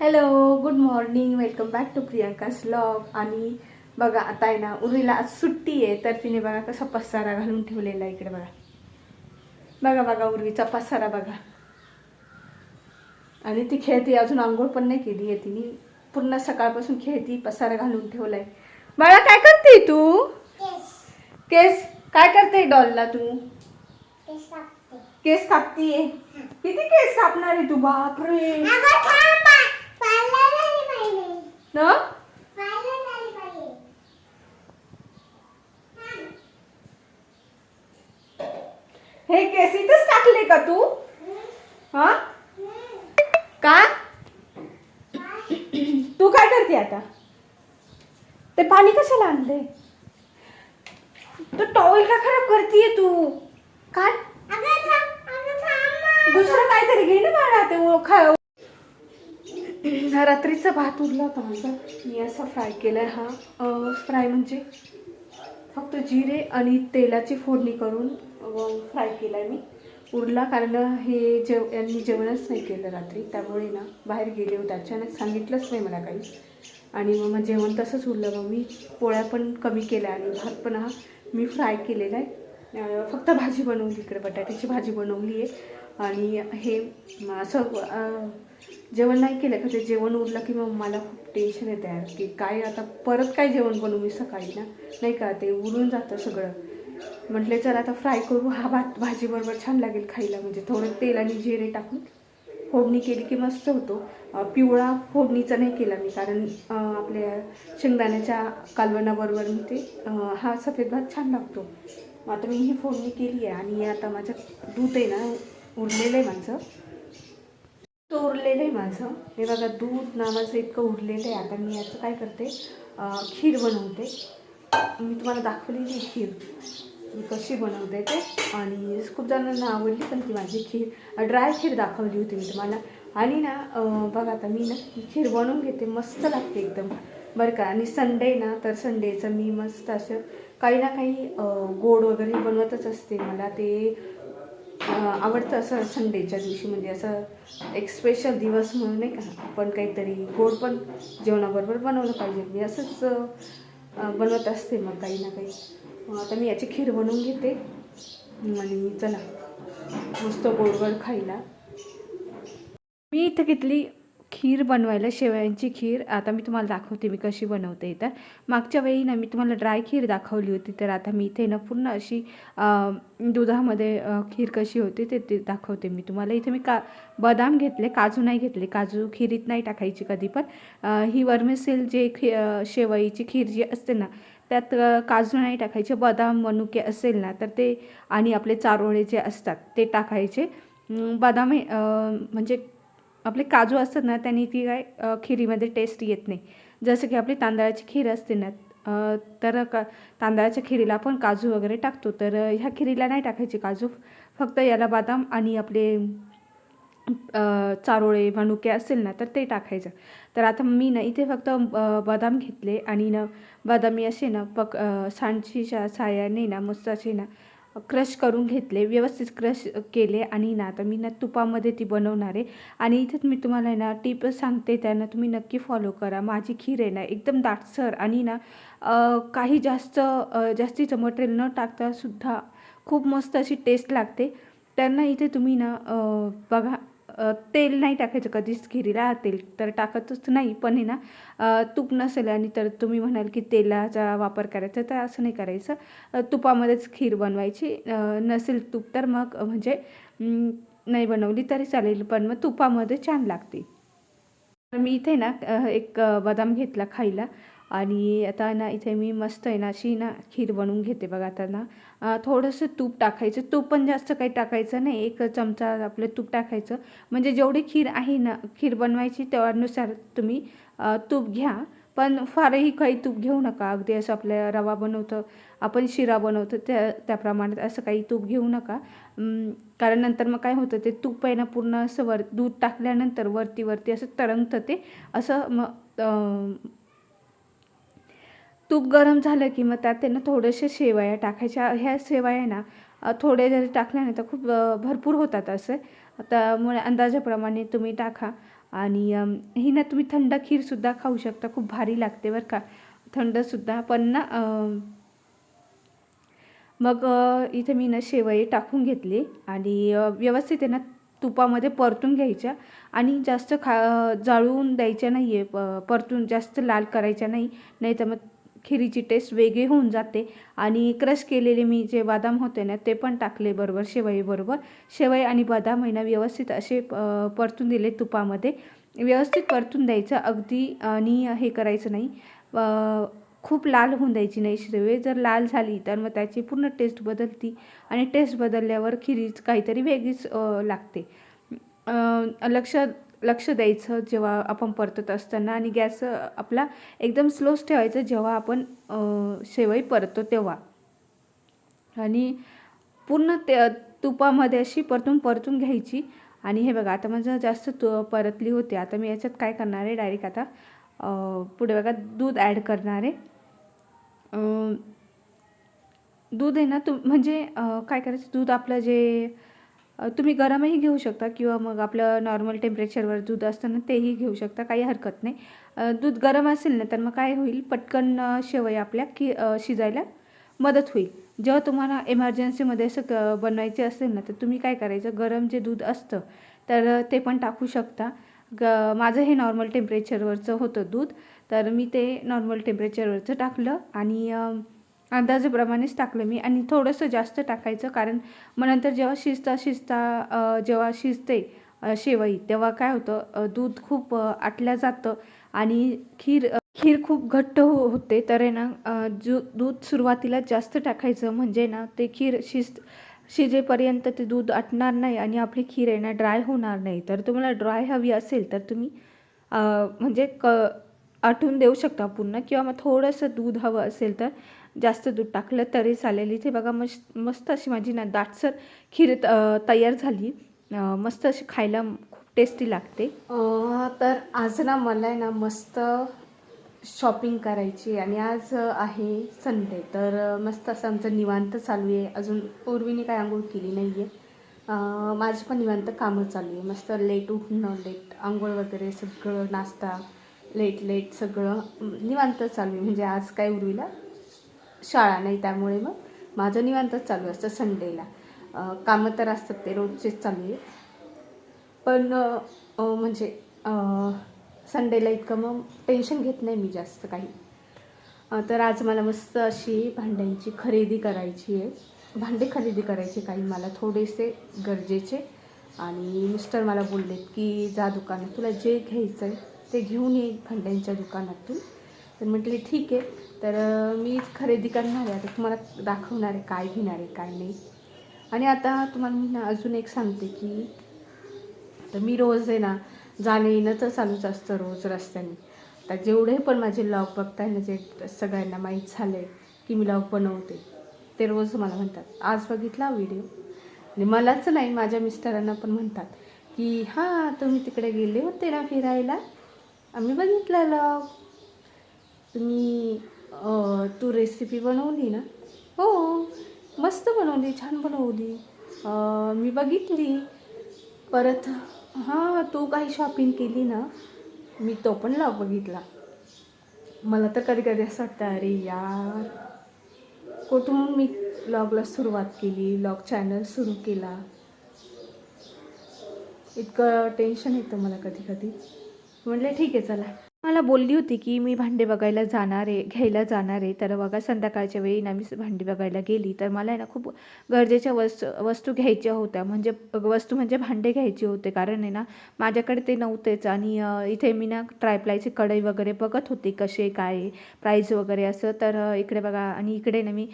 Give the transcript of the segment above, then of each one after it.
Hello good morning welcome back to Priyanka's blog आणि बघा आता आहे ना उर्वीला आज सुट्टी आहे तर तिने बघा कसा पसारा घालून ठेवलेला आहे इकडे बघा. बघा बघा उर्वीचा पसारा बघा. आणि ती खेळती अजून आंघोळ पण नाही केली आहे तिने. पूर्ण सकाळपासून खेळती पसारा घालून ठेवलाय. बाळा काय करते तू? केस. काय करते डॉलला तू? केस कापतीये? किती केस कापणार आहे तू? बापरे. न हे केस इथंच टाकले का तू? हा? का? तू काय करते आता? ते पाणी कशाला आणले तू टॉवेल का खराब करतीये तू? काय? दुसरं काहीतरी घे ना बाळा ते रात्रीचा भात उरला होता माझा. मी असा फ्राय केलाय हा. फ्राय म्हणजे फक्त जिरे आणि तेलाची फोडणी करून फ्राय केलाय मी. उरला कारण हे जेव यांनी जेवणच नाही केलं रात्री. त्यामुळे ना बाहेर गेले होते अचानक. सांगितलंच नाही मला काही. आणि मग मग जेवण तसंच उरलं. मग मी पोळ्या पण कमी केल्या आणि भात पण हा मी फ्राय केलेला आहे. फक्त भाजी बनवली इकडे. बटाट्याची भाजी बनवली आहे. आणि हे असं जेवण नाही केलं का? ते जेवण उरलं की मग मला खूप टेन्शन येतं यार की काय आता परत काय जेवण बनवू मी सकाळी ना? नाही का? ते उरून जातं सगळं. म्हटले चल आता फ्राय करू. हा भात भाजीबरोबर छान लागेल खायला. म्हणजे थोडं तेल आणि जिरे टाकून फोडणी केली की मस्त होतो. पिवळा फोडणीचा नाही केला मी कारण आपल्या शेंगदाण्याच्या कालवणाबरोबर मी ते हा सफेद भात छान लागतो. आता मी ही फोडणी केली आहे आणि आता माझं दूध आहे ना उरलेलं आहे माझं. तो उरलेलं आहे माझं. हे बघा दूध नावाचं इतकं उरलेलं आहे. आता मी याचं काय करते? खीर बनवते. मी तुम्हाला दाखवलेली खीर. मी कशी बनवते ते. आणि खूप जणांना आवडली पण ती माझी खीर. ड्राय खीर दाखवली होती मी तुम्हाला. आणि ना बघा आता मी ना खीर बनवून घेते. मस्त लागते एकदम. बरं का? आणि संडे ना तर संडेचं मी मस्त असं काही ना काही गोड वगैरे बनवतच असते. मला ते आवडतं असं संडेच्या दिवशी म्हणजे असं एक स्पेशल दिवस म्हणून नाही का आपण काहीतरी गोड पण जेवणाबरोबर बनवलं पाहिजे. मी असंच बनवत असते मग काही ना काही. आता मी याची खीर बनवून घेते. आणि चला मस्त गोडगोड खायला. मी इथं घेतली खीर बनवायला शेवयांची खीर. आता मी तुम्हाला दाखवते मी कशी बनवते तर मागच्या वेळी ना मी तुम्हाला ड्राय खीर दाखवली होती तर आता मी इथे ना पूर्ण अशी दुधामध्ये खीर कशी होती ते ते दाखवते मी तुम्हाला. इथे मी का बदाम घेतले काजू नाही घेतले. काजू खिरीत नाही टाकायची कधी पण. ही वर्मेसेल जे खी शेवईची खीर जी असते ना त्यात काजू नाही टाकायचे बदाम मनुके असेल ना तर ते आणि आपले चारोळे जे असतात ते टाकायचे. बदाम म्हणजे आपले काजू असतात ना त्यांनी ती काय खिरीमध्ये टेस्ट येत नाही. जसं की आपली तांदळाची खीर असते ना तर का तांदळाच्या खिरीला आपण काजू वगैरे टाकतो. तर ह्या खिरीला नाही टाकायचे काजू फक्त याला बदाम आणि आपले चारोळे मनुके असेल ना तर ते टाकायचं. तर आता मी ना इथे फक्त बदाम घेतले आणि ना बदामी असे ना पक सांडशीच्या साह्याने ना मस्त असे ना क्रश करून घेतले व्यवस्थित क्रश केले आणि ना आता मी ना तुपामध्ये ती बनवणार आहे. आणि इथेच मी तुम्हाला आहे ना टिप सांगते त्यांना तुम्ही नक्की फॉलो करा. माझी खीर आहे ना एकदम दाटसर आणि ना काही जास्त जास्तीचं मटेरियल न टाकता सुद्धा खूप मस्त अशी टेस्ट लागते. त्यांना इथे तुम्ही ना बघा. तेल नाही टाकायचं कधीच खिरीला तेल तर टाकतच नाही. पण आहे ना तूप नसेल आणि तर तुम्ही म्हणाल की तेलाचा वापर करायचा तर असं नाही करायचं. तुपामध्येच खीर बनवायची. नसेल तूप तर मग म्हणजे नाही बनवली तरी चालेल पण मग तुपामध्ये छान लागते. तर मी इथे ना एक बदाम घेतला खायला. आणि आता ना इथे मी मस्त आहे ना अशी ना खीर बनवून घेते बघा आता ना. थोडंसं तूप टाकायचं. तूप पण जास्त काही टाकायचं नाही. एक चमचा आपलं तूप टाकायचं. म्हणजे जेवढी खीर आहे ना खीर बनवायची त्यानुसार तुम्ही तूप घ्या. पण फारही काही तूप घेऊ नका. अगदी असं आपल्या रवा बनवतो आपण शिरा बनवतो त्या त्याप्रमाणे असं काही तूप घेऊ नका. कारण नंतर मग काय होतं ते तूप आहे ना पूर्ण असं वर दूध टाकल्यानंतर वरती वरती असं तरंगतं ते. असं मग तूप गरम झालं की मग त्यात आहे ना थोडेसे शेवया टाकायच्या. ह्या शेवया ना थोडे जरी टाकल्या ना तर खूप भरपूर होतात असे. त्यामुळे अंदाजाप्रमाणे तुम्ही टाका. आणि ही ना तुम्ही थंड खीरसुद्धा खाऊ शकता. खूप भारी लागते बरं का. थंडसुद्धा पण ना मग इथे मी ना शेवई टाकून घेतली. आणि व्यवस्थित आहे ना तुपामध्ये परतून घ्यायच्या. आणि जास्त खा जाळून द्यायच्या नाही आहे प परतून जास्त लाल करायच्या नाही. नाही तर मग खिरीची टेस्ट वेगळी होऊन जाते. आणि क्रश केलेले मी जे बदाम होते ना ते पण टाकले बरोबर शेवईबरोबर शेवई आणि बदाम आहे ना व्यवस्थित असे परतून दिले तुपामध्ये. व्यवस्थित परतून द्यायचं अगदी आणि हे करायचं नाही. खूप लाल होऊन द्यायची नाही शेवई. जर लाल झाली तर मग त्याची पूर्ण टेस्ट बदलती. आणि टेस्ट बदलल्यावर खिरीच काहीतरी वेगळीच लागते. लक्ष लक्ष द्यायचं जेव्हा आपण परतत असताना आणि गॅस आपला एकदम स्लोच ठेवायचं जेव्हा आपण शेवई परतो तेव्हा. आणि पूर्ण ते तुपामध्ये अशी परतून परतून घ्यायची. आणि हे बघा आता माझं जास्त तु परतली होती. आता मी याच्यात काय करणार आहे? डायरेक्ट आता पुढे बघा दूध ॲड करणार आहे. दूध आहे ना तुम म्हणजे काय करायचं? दूध आपलं जे तुम्ही गरमही घेऊ शकता किंवा मग आपलं नॉर्मल टेम्परेचरवर दूध असतं ना तेही घेऊ शकता काही हरकत नाही. दूध गरम असेल ना तर मग काय होईल? पटकन शेवई आपल्या की शिजायला मदत होईल. जेव्हा तुम्हाला एमर्जन्सीमध्ये असं क बनवायचे असेल ना तर तुम्ही काय करायचं? गरम जे दूध असतं तर ते पण टाकू शकता. ग माझं हे नॉर्मल टेम्परेचरवरचं होतं दूध तर मी ते नॉर्मल टेम्परेचरवरचं टाकलं आणि अंदाजेप्रमाणेच टाकलं मी आणि थोडंसं जास्त टाकायचं कारण मग नंतर जेव्हा शिजता शिजता जेव्हा शिजते शेवई तेव्हा काय होतं दूध खूप आटल्या आटलं जातं आणि खीर खीर खूप घट्ट हो होते. तर आहे ना जू दूध सुरुवातीला जास्त टाकायचं म्हणजे ना ते खीर शिज शिजेपर्यंत ते दूध आटणार नाही आणि आपली खीर आहे ना ड्राय होणार नाही. तर तुम्हाला ड्राय हवी असेल तर तुम्ही म्हणजे क आटून देऊ शकता पूर्ण किंवा मग थोडंसं दूध हवं असेल तर जास्त दूध टाकलं तरी चालेल. इथे बघा मस्त मस्त अशी माझी ना दाटसर खीर तयार झाली. मस्त अशी खायला खूप टेस्टी लागते. तर आज ना मला आहे ना मस्त शॉपिंग करायची आणि आज आहे संडे तर मस्त असं आमचं निवांत चालू आहे. अजून पूर्वीने काय आंघोळ केली नाही आहे माझी पण निवांत कामं चालू आहे. मस्त लेट उठणं लेट आंघोळ वगैरे सगळं नाश्ता लेट लेट सगळं निवांत चालू आहे. म्हणजे आज काय उर्वीला? शाळा नाही त्यामुळे मग माझं निवांतच चालू असतं संडेला. कामं तर असतात ते रोजचेच चालू आहे पण म्हणजे संडेला इतकं मग टेन्शन घेत नाही मी जास्त काही. तर आज मला मस्त अशी भांड्यांची खरेदी करायची आहे. भांडे खरेदी करायचे काही मला थोडेसे गरजेचे. आणि मिस्टर मला बोललेत की जा दुकानात तुला जे घ्यायचं आहे ते घेऊन ये भांड्यांच्या दुकानातून. तर म्हटले ठीक आहे. तर मी खरेदी करणार आहे. आता तुम्हाला दाखवणार आहे काय घेणार आहे काय नाही. आणि आता तुम्हाला मी ना अजून एक सांगते की तर मी रोज आहे ना जाणं येणं तर चालूच असतं रोज रस्त्याने. तर जेवढे पण माझे ब्लॉग बघताय ना जे सगळ्यांना माहीत झालं आहे की मी ब्लॉग बनवते ते रोज मला म्हणतात. आज बघितला व्हिडिओ आणि मलाच नाही माझ्या मिस्टरांना पण म्हणतात की हां तुम्ही तिकडे गेले होते ना फिरायला? आम्ही बघितलं लॉक तुम्ही तू रेसिपी बनवली ना? हो मस्त बनवली छान बनवली. मी बघितली. परत हां तू काही शॉपिंग केली ना मी तो पण लॉग बघितला. मला तर कधी कधी असं वाटतं अरे यार. कुठून मी लॉगला सुरुवात केली लॉग चॅनल सुरू केला. इतकं टेन्शन येतं मला कधी कधी. म्हटलं ठीक आहे चला. मला बोलली होती की मी भांडे बघायला जाणार आहे घ्यायला जाणार आहे. तर बघा संध्याकाळच्या वेळी ना मी भांडी बघायला गेली. तर मला आहे ना खूप गरजेच्या वस्तू वस्तू घ्यायच्या होत्या. म्हणजे वस्तू म्हणजे भांडे घ्यायचे होते. कारण आहे ना माझ्याकडे ते नव्हतेच. आणि इथे मी ना ट्रायप्लायची कढई वगैरे बघत होते कसे काय प्राईज वगैरे असं. तर इकडे बघा आणि इकडे ना मी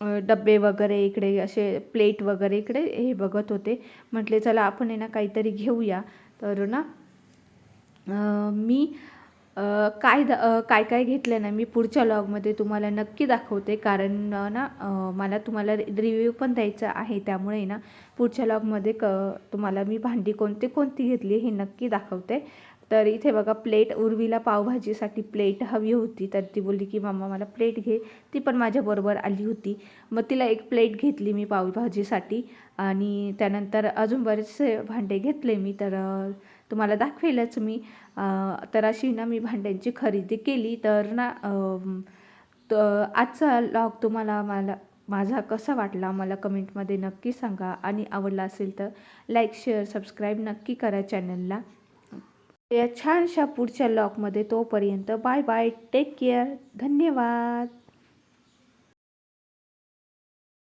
डबे डब्बे वगैरे इकडे असे प्लेट वगैरे इकडे हे बघत होते. म्हटले चला आपण आहे ना काहीतरी घेऊया. तर ना मी काय द काय काय घेतलं ना मी पुढच्या लॉगमध्ये तुम्हाला नक्की दाखवते. कारण ना मला तुम्हाला रिव्ह्यू पण द्यायचा आहे. त्यामुळे ना पुढच्या लॉगमध्ये क तुम्हाला मी भांडी कोणती कोणती घेतली हे नक्की दाखवते. तर इथे बघा प्लेट उर्वीला पावभाजीसाठी प्लेट हवी होती. तर ती बोलली की मामा मला प्लेट घे. ती पण माझ्याबरोबर आली होती. मग तिला एक प्लेट घेतली मी पावभाजीसाठी. आणि त्यानंतर अजून बरेचसे भांडे घेतले मी. तर तुम्हाला दाखवेलच मी. तर अशी ना मी भांड्यांची खरेदी केली. तर ना तर आजचा लॉग तुम्हाला मला माझा कसा वाटला मला कमेंटमध्ये नक्की सांगा. आणि आवडला असेल तर लाईक शेअर सबस्क्राईब नक्की करा चॅनलला या छानशा पुढच्या लॉकमध्ये तोपर्यंत बाय बाय टेक केअर धन्यवाद.